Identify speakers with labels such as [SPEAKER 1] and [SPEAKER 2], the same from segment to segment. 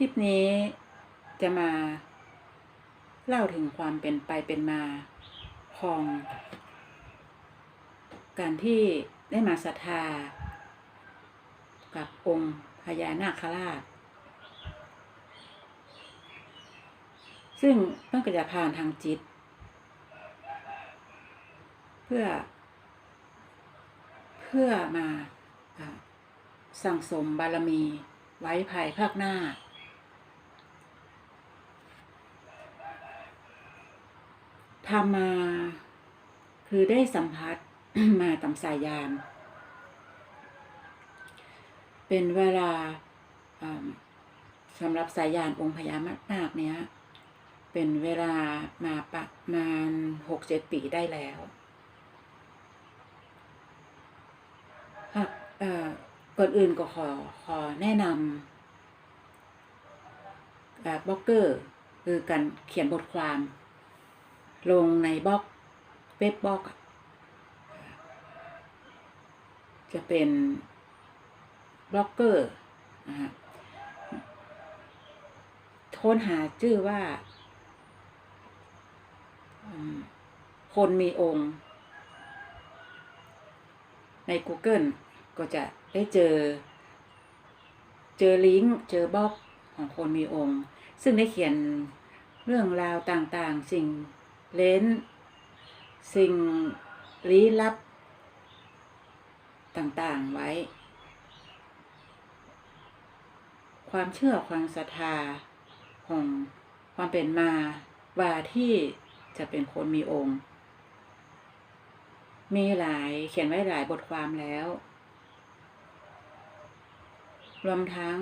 [SPEAKER 1] คลิปนี้จะมา เล่าถึงความเป็นไปเป็นมาของการที่ได้มาศรัทธา กับองค์พญานาคราช ซึ่งต้องกิจผ่านทางจิต เพื่อ เพื่อมาสั่งสมบารมีไว้ภายภาคหน้า ทำมา คือได้สัมผัสมาตำสายยาน เป็นเวลาสำหรับสายยานองค์พญานาคเนี้ยเป็นเวลามาประมาณหกเจ็ดปีได้แล้วค่ะเอ่อก่อนอื่นก็ขอขอแนะนำบล็อกเกอร์ คือการเขียนบทความ ลงในบล็อกเว็บบล็อกจะเป็นบล็อกเกอร์นะฮะค้นหาชื่อว่า คนมีองค์ ใน Google ก็จะได้เจอ เจอลิงก์เจอบล็อกของคนมีองค์ ซึ่งได้เขียนเรื่องราวต่างๆ สิ่ง เล้น สิ่งลี้ลับ ต่างๆไว้ ความเชื่อความศรัทธาของความเป็นมาว่าที่จะเป็นคนมีองค์ มีหลายเขียนไว้หลายบทความแล้ว รวมทั้ง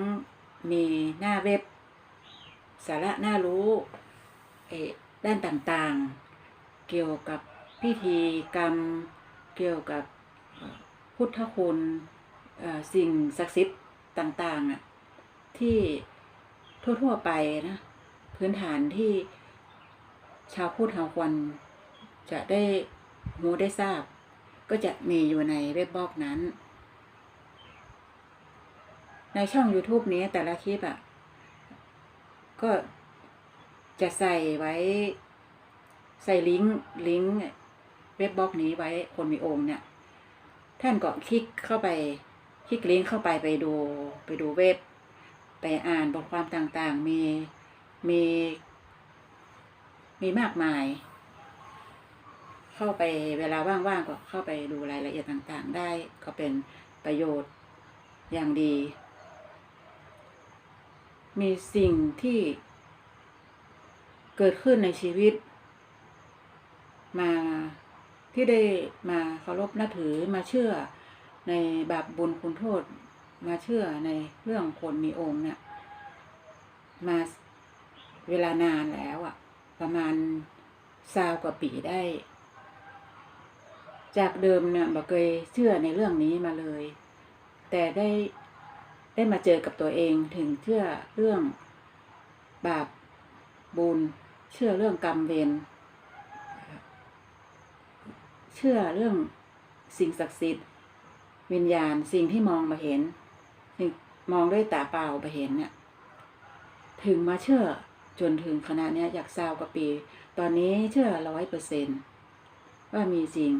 [SPEAKER 1] มีหน้าเว็บ สาระน่ารู้เอ ด้านต่างๆ เกี่ยวกับพิธีกรรม เกี่ยวกับพุทธคุณสิ่งศักดิ์สิทธิ์ต่างๆที่ทั่วๆไปนะพื้นฐานที่ชาวพุทธเราควรจะได้รู้ได้ทราบ ก็จะมีอยู่ในเว็บบล็อกนั้น ในช่อง YouTube นี้แต่ละคลิปอะ ก็ จะใส่ไว้ ใส่ลิงก์ลิงก์เว็บบล็อกนี้ไว้คนมีองค์เนี่ย ท่านก็คลิกเข้าไป คลิกลิงก์เข้าไปไปดูไปดูเว็บ ไปอ่านบทความต่างๆ มีมี มีมากมาย เข้าไปเวลาว่างๆก็เข้าไปดูรายละเอียดต่างๆ ได้ก็เป็นประโยชน์อย่างดี มีสิ่งที่ เกิดขึ้นในชีวิต มาที่ได้มาเคารพนับถือมาเชื่อในบาปบุญคุณโทษ มาเชื่อในเรื่องคนมีองค์เนี่ยมาเวลานานแล้วอะประมาณซาวกว่าปีได้ จากเดิมเนี่ยบอกเคยเชื่อในเรื่องนี้มาเลย แต่ได้ได้มาเจอกับตัวเองถึงเชื่อเรื่องบาปบุญ เชื่อเรื่องกรรมเวรเชื่อเรื่องสิ่งศักดิ์สิทธิ์ วิญญาณสิ่งที่มองมาเห็นมองด้วยตาเปล่ามาเห็นเนี่ยถึงมาเชื่อจนถึงขนาดเนี้ยอยากซาวกว่าปี ตอนนี้เชื่อร้อยเปอร์เซนว่ามีจริง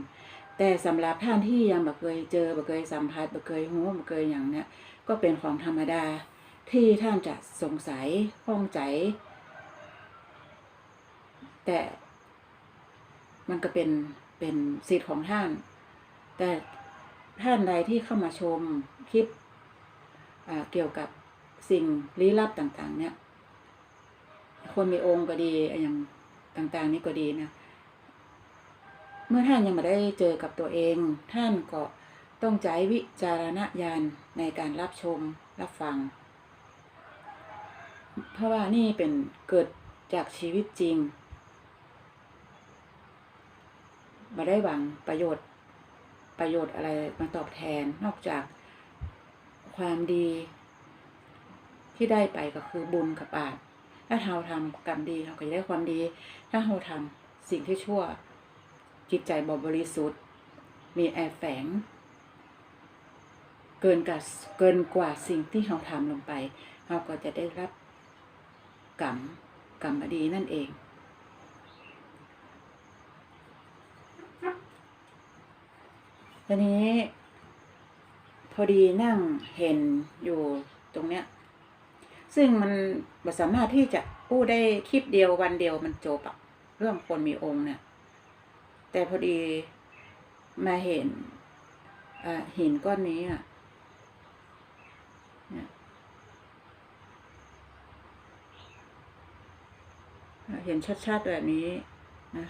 [SPEAKER 1] แต่สำหรับท่านที่ยังบ่เคยเจอบ่เคยสัมผัสบ่เคยหูบ่เคยอย่างเนี้ยก็เป็นของธรรมดาที่ท่านจะสงสัยข้องใจ แต่มันก็เป็นเป็นสิทธิ์ของท่าน แต่ท่านใดที่เข้ามาชมคลิปเกี่ยวกับสิ่งลี้ลับต่าง ๆ เนี่ย คนมีองค์ก็ดีอย่างต่างๆ นี่ก็ดีนะ เมื่อท่านยังไม่ได้เจอกับตัวเอง ท่านก็ต้องใช้วิจารณญาณในการรับชมรับฟัง เพราะว่านี่เป็นเกิดจากชีวิตจริง มาได้หวังประโยชน์ประโยชน์อะไรมาตอบแทนนอกจากความดีที่ได้ไปก็คือบุญกับบาปถ้าเราทำกรรมดีเราก็จะได้ความดี ถ้าเราทำสิ่งที่ชั่วจิตใจบบริสุทธิ์ มีแอบแฝง เกินกับเกินกว่าสิ่งที่เราทำลงไป เราก็จะได้รับกรรมกรรมบดีนั่นเอง ทีนี้ พอดีนั่งเห็นอยู่ตรงเนี้ย ซึ่งมันบสามารถที่จะอู้ได้คลิปเดียววันเดียวมันจบอะเรื่องคนมีองค์เนี่ย แต่พอดีมาเห็นอ่าหินก้อนนี้อะเห็นชัดๆแบบนี้นะ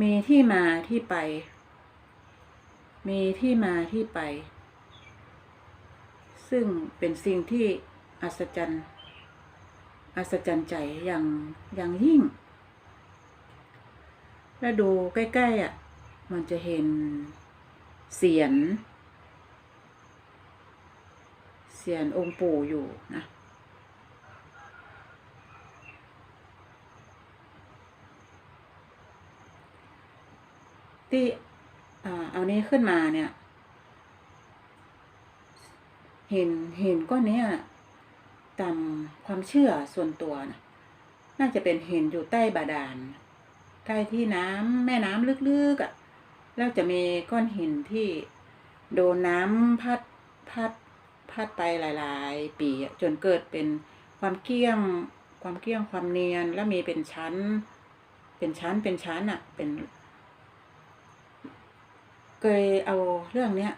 [SPEAKER 1] มีที่มาที่ไป มีที่มาที่ไป ซึ่งเป็นสิ่งที่อัศจรรย์อัศจรรย์ใจอย่างอย่างยิ่งถ้าดูใกล้ๆอะ มันจะเห็นเสียน เสียนองค์ปู่อยู่นะที่ นี้ขึ้นมาเนี่ย เห็นเห็นก้อนเนี้ยตามความเชื่อส่วนตัวนะน่าจะเป็นเห็นอยู่ใต้บาดาลใต้ที่น้ำแม่น้ำลึกๆอะ่ะ แล้วจะมีก้อนหินที่โดนน้ำพัดพัดพัดไปหลายๆ ปีจนเกิดเป็นความเกี้ยง ความเกี้ยงความเนียน แล้วมีเป็นชั้น เป็นชั้นเป็นชั้นอะ่ะ เป็น เคยเอาเรื่องเนี้ย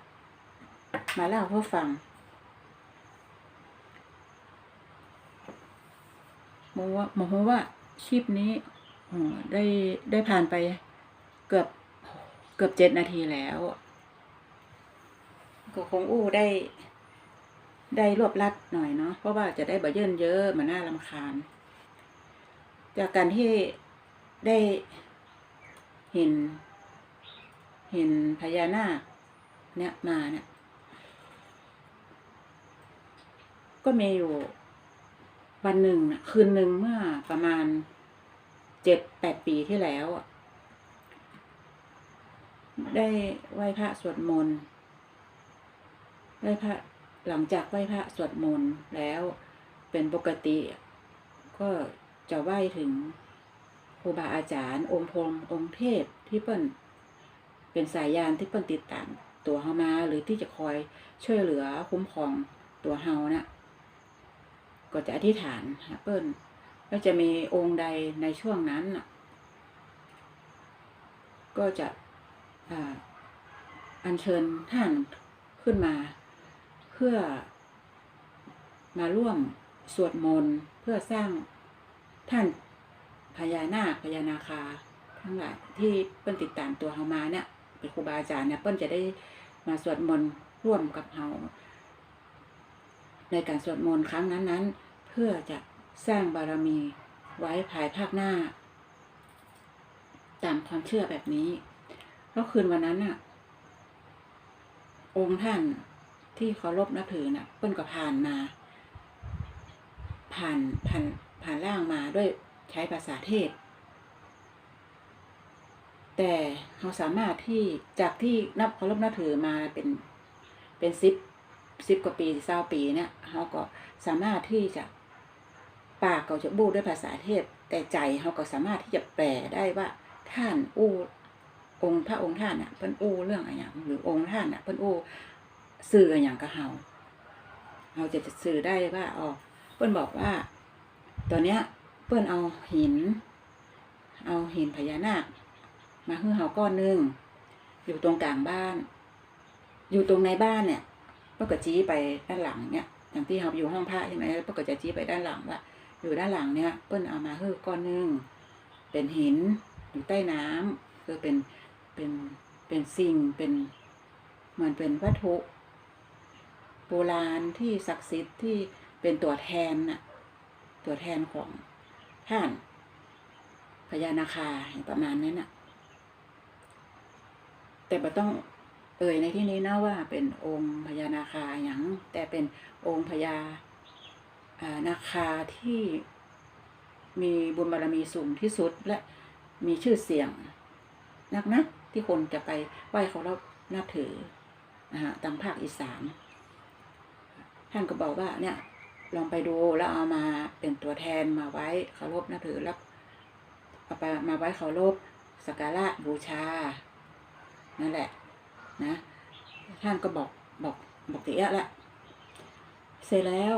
[SPEAKER 1] มาเล่าเพื่อฟังมองว่าโมโหว่าคลิปนี้ได้ได้ผ่านไปเกือบเกือบเจ็ดนาทีแล้ว ก็คงอู้ได้ ได้รวบรัดหน่อยเนาะเพราะว่าจะได้บ่เยินเยอะมันน่ารำคาญ จากการที่ได้เห็น เห็นพญานาคเนี่ยมาเนี่ยก็มีอยู่วันหนึ่งนะคืนหนึ่งเมื่อประมาณเจ็ดแปดปีที่แล้วอะได้ไหว้พระสวดมนต์ไหว้พระหลังจากไหว้พระสวดมนต์แล้วเป็นปกติก็จะไหว้ถึงครูบาอาจารย์องค์พรมองค์เทพที่เปิ้น เป็นสายยานที่เปิ้นติดตามตัวเฮามาหรือที่จะคอยช่วยเหลือคุ้มครองตัวเฮานะ่ะก็จะอธิษฐานหาเปิ้นแล้วจะมีองค์ใดในช่วงนั้นนะก็จะอัญเชิญท่านขึ้นมา เพื่อมาร่วมสวดมนต์เพื่อสร้างท่านพญานาคพญานาคา ทั้งหลายที่เปิ้นติดตามตัวเฮามาเนี่ย ครูบาอาจารย์เนี่ยเปิ้นจะได้มาสวดมนต์ร่วมกับเฮาในการสวดมนต์ครั้งนั้นๆ เพื่อจะสร้างบารมีไว้ภายภาคหน้า ตามความเชื่อแบบนี้แล้วคืนวันนั้นน่ะ องค์ท่านที่เคารพนับถือน่ะเปิ้นก็ผ่านมา ผ่านผ่านผ่านร่างมาด้วยใช้ภาษาเทศ แต่เราสามารถที่จากที่นับเคารพนับถือมาเป็นเป็นสิบสิบกว่าปีเศร้าปีเนี่ยเราก็สามารถที่จะปากก็จะบูดด้วยภาษาเทศแต่ใจเราก็สามารถที่จะแปลได้ว่าท่านอู้องค์พระองค์ท่านน่ะเพิ่นอู้เรื่องอะไรอย่างหรือองค์ท่านน่ะเพิ่นอู้สื่ออะไรอย่างกับเฮาเราจะจะสื่อได้ว่าอ๋อเพิ่นบอกว่าตัวเนี้ยเปิ้นเอาหิน เอาหินพญานาค มาให้เฮาก้อนหนึงอยู่ตรงกลางบ้าน อยู่ตรงในบ้านเนี่ยเปิ้นก็จี้ไปด้านหลังเนี่ยอย่างที่เฮาอยู่ห้องพระใช่ไหมปกจะจี้ไปด้านหลังว่าอยู่ด้านหลังเนี่ยเปิ้นเอามาให้ก้อนหนึงเป็นหินอยู่ใต้น้ำคือเป็นเป็นเป็นสิ่งเป็นเหมือนเป็นวัตถุโบราณที่ศักดิ์สิทธิ์ที่เป็นตัวแทนน่ะตัวแทนของท่านพญานาคาประมาณนั้นน่ะ แต่บ่ต้องเอ่ยในที่นี้นะว่าเป็นองค์พญานาคาอย่างแต่เป็นองค์พญาอ่านาคาที่มีบุญบารมีสูงที่สุดและมีชื่อเสียงนักนะที่คนจะไปไหว้เขาแล้วนับถือนะฮะตามภาคอีสานท่านก็บอกว่าเนี่ยลองไปดูแล้วเอามาเป็นตัวแทนมาไว้เคารพนับถือแล้วเอาไปมาไว้เคารพสักการะบูชา นั่นแหละ นะ ท่านก็บอกบอกบอกเตี้ยละเสร็จแล้ว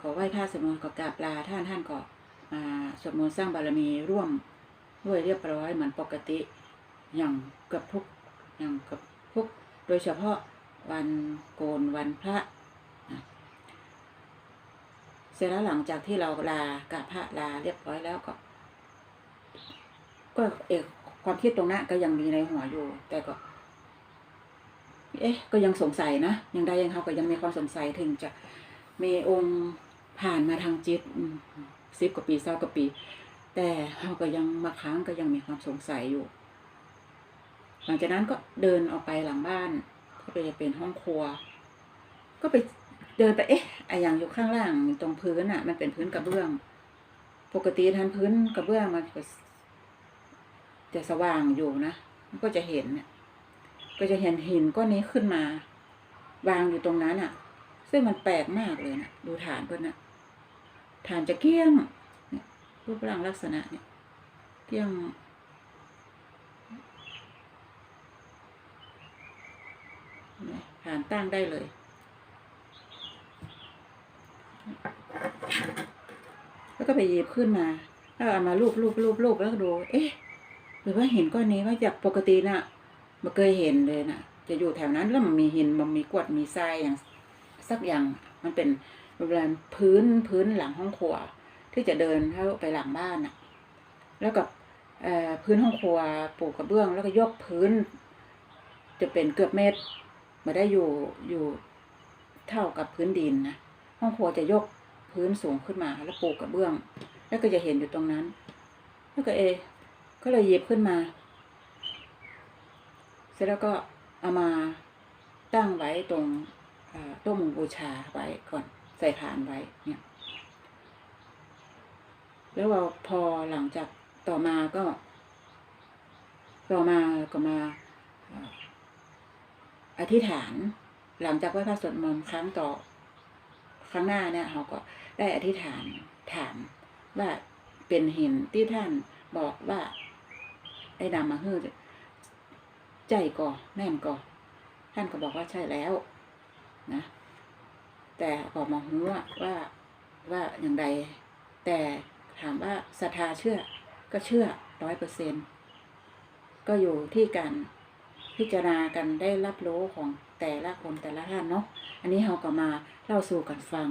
[SPEAKER 1] ขอไหว้พระสวดมนต์ก็กราบลาท่านท่านก็มาสวดมนต์สร้างบารมีร่วมด้วยเรียบร้อยเหมือนปกติอย่างกับทุกอย่างกับทุกโดยเฉพาะวันโกนวันพระนะเสร็จแล้วหลังจากที่เราลากราบพระลาเรียบร้อยแล้วก็ ก็เอก ความคิดตรงนั้นก็ยังมีในหัวอยู่ แต่ก็ เอ๊ะ ก็ยังสงสัยนะยังได้ยังเขาก็ยังมีความสงสัยถึงจะมีองค์ผ่านมาทางจิตสิบกว่าปีเศร้ากว่าปี แต่เขาก็ยังมาค้างก็ยังมีความสงสัยอยู่ หลังจากนั้นก็เดินออกไปหลังบ้านก็ไปเป็นห้องครัว ก็ไปเดินไปเอ๊ะไออย่างอยู่ข้างล่างตรงพื้นอะ มันเป็นพื้นกระเบื้อง ปกติทันพื้นกระเบื้องมัน จะสว่างอยู่นะมันก็จะเห็นเนี่ยก็จะเห็นหินก้อนนี้ขึ้นมา วางอยู่ตรงนั้นอะ ซึ่งมันแปลกมากเลยนะดูฐานเพิ่นนะฐานจะเกี้ยงรูปร่างลักษณะเนี่ยเกี้ยงฐานตั้งได้เลยแล้วก็ไปหยิบขึ้นมาแล้วเอามาลูบลูบลูบลูบแล้วก็ดู เอ๊ะ หรือว่าหินก้อนนี้ว่าจากปกติน่ะไม่เคยเห็นเลยนะจะอยู่แถวนั้นแล้วมันมีหินมันมีกวดมีทรายอย่างสักอย่างมันเป็นบริเวณพื้นพื้นหลังห้องครัว ที่จะเดินเข้าไปหลังบ้านน่ะ แล้วกับพื้นห้องครัวปูกกระเบื้อง แล้วก็ยกพื้น จะเป็นเกือบเมตรมาได้อยู่อยู่เท่ากับพื้นดินนะห้องครัวจะยกพื้นสูงขึ้นมา แล้วปูกกระเบื้อง แล้วก็จะเห็นอยู่ตรงนั้น แล้วก็เอ ก็เลยหยิบขึ้นมา เสร็จแล้วก็เอามาตั้งไว้ตรงโต๊ะหมู่บูชาไว้ก่อนใส่ฐานไว้เนี่ย แล้วเราพอหลังจากต่อมาก็ ต่อมาก็มาอธิษฐานหลังจากไหว้พระสวดมนต์ครั้งต่อครั้งหน้าเนี่ยเราก็ได้อธิษฐานถามว่าเป็นหินที่ท่านบอกว่า ไอ้ดำมาฮือใจก่อแน่นก่อท่านก็บอกว่าใช่แล้ว นะ แต่ออกมาหูว่าว่าว่าอย่างใด แต่ถามว่าศรัทธาเชื่อ ก็เชื่อร้อยเปอร์เซ็นก็อยู่ที่การพิจารณากันได้รับรู้ของแต่ละคนแต่ละท่านเนาะ อันนี้เราก็มาเล่าสู่กันฟัง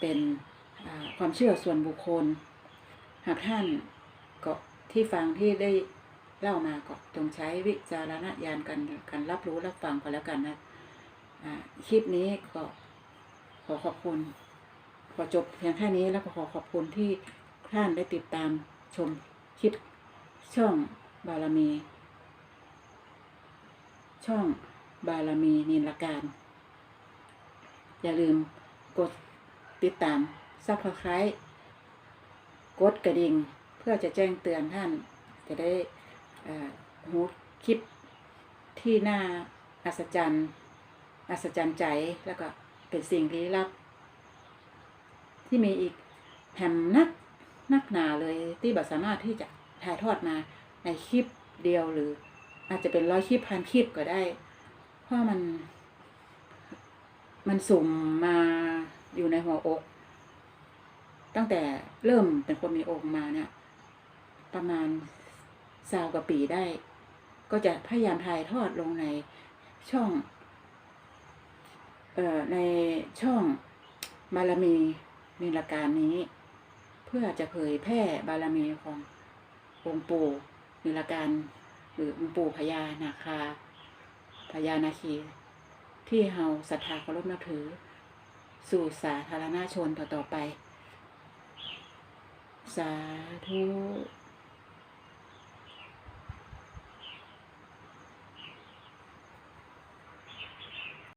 [SPEAKER 1] เป็นความเชื่อส่วนบุคคล หากท่าน ที่ฟังที่ได้เล่ามาก็จงใช้วิจารณญาณกันกันรับรู้รับฟังกันแล้วกันนะคลิปนี้ก็ขอขอบคุณขอจบเพียงแค่นี้แล้วก็ขอขอบคุณที่ท่านได้ติดตามชมคลิปช่องบารมี ช่องบารมีนินลการ อย่าลืมกดติดตามซับสไครต์กดกระดิ่ง พื่อจะแจ้งเตือนท่าน จะได้หูคลิปที่น่าอัศจรรย์ อัศจรรย์ใจแล้วก็เป็นสิ่งลี้ลับ ที่มีอีกแผ่นนักนักหนาเลยที่บบสามารถที่จะถ่ายทอดมาในคลิปเดียวหรือ อาจจะเป็นร้อยคลิปพันคลิปก็ได้ เพราะมัน มันสุ่มมาอยู่ในหัวอก ตั้งแต่เริ่มเป็นคนมีองค์มาเนี่ย ประมาณสาวกว่าปีได้ ก็จะพยายามถ่ายทอดลงในช่องเอ่อในช่องบารมีมีรการนี้ เพื่อจะเผยแพร่บารมีขององค์ปู่มีรการหรือองค์ปู่พญานาคาพญานาคี ที่เฮาศรัทธาเคารพนับถือ สู่สาธารณชนต่อๆไป สาธุ